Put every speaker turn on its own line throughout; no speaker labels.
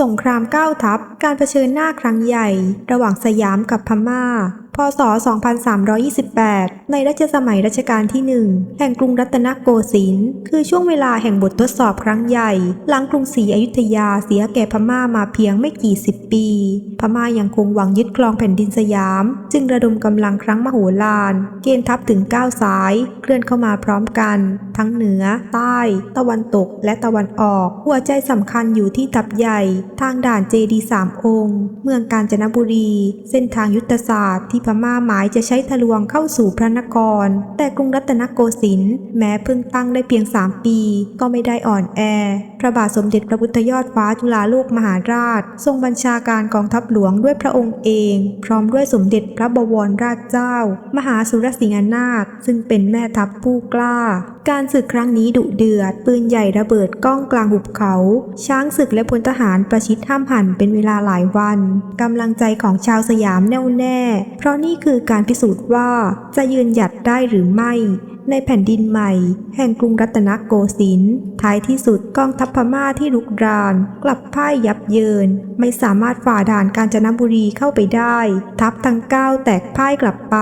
สงครามเก้าทัพ การเผชิญหน้าครั้งใหญ่ ระหว่างสยามกับพม่า พศ 2328 ในรัชสมัยรัชกาลที่หนึ่งแห่งกรุงรัตนโกสินทร์คือช่วงเวลาแห่งบททดสอบครั้งใหญ่ หลังกรุงศรีอยุธยาเสียแก่พม่ามาเพียงไม่กี่สิบปี พม่ายังคงหวังยึดครองแผ่นดินสยาม จึงระดมกำลังครั้งมโหฬารเกณฑ์ทัพถึง 9 สาย เคลื่อนเข้ามาพร้อมกัน ทั้งเหนือ ใต้ ตะวันตกและตะวันออก หัวใจสำคัญอยู่ที่ทับใหญ่ ทางด่านเจดีสามองค์ เมืองกาญจนบุรี เส้นทางยุทธศาสตร์ที่ม่าหมายจะใช้ทะลวงเข้าสู่พระนคร แต่กรุงรัตนโกสินทร์แม้เพิ่งตั้งได้เพียง3ปี ก็ไม่ได้อ่อนแอ พระบาทสมเด็จพระพุทธยอดฟ้าจุฬาโลกมหาราช ทรงบัญชาการกองทัพหลวงด้วยพระองค์เอง พร้อมด้วยสมเด็จพระบวรราชเจ้า มหาสุรสิงหนาถซึ่งเป็นแม่ทัพผู้กล้า การศึกครั้งนี้ดุเดือด ปืนใหญ่ระเบิดก้องกลางหุบเขา ช้างศึกและพลทหารประชิดห้ามหันเป็นเวลาหลายวันกำลังใจของชาวสยามแน่วแน่ เพราะนี่คือการพิสูจน์ว่าจะยืนหยัดได้หรือไม่ ในแผ่นดินใหม่ แห่งกรุงรัตนโกสินทร์ท้ายที่สุดกองทัพพม่าที่ลุกราน กลับพ่ายยับเยิน ไม่สามารถฝ่าด่านกาญจนบุรีเข้าไปได้ ทัพทั้งเก้าแตกพ่ายกลับไป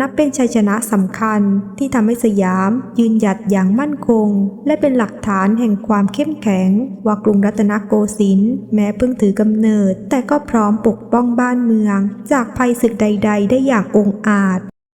นับเป็นชัยชนะสำคัญที่ทำให้สยาม ยืนหยัดอย่างมั่นคง และเป็นหลักฐานแห่งความเข้มแข็ง ว่ากรุงรัตนโกสินทร์แม้เพิ่งถือกำเนิด แต่ก็พร้อมปกป้องบ้านเมือง จากภัยศึกใด ๆ ได้อย่างองอาจ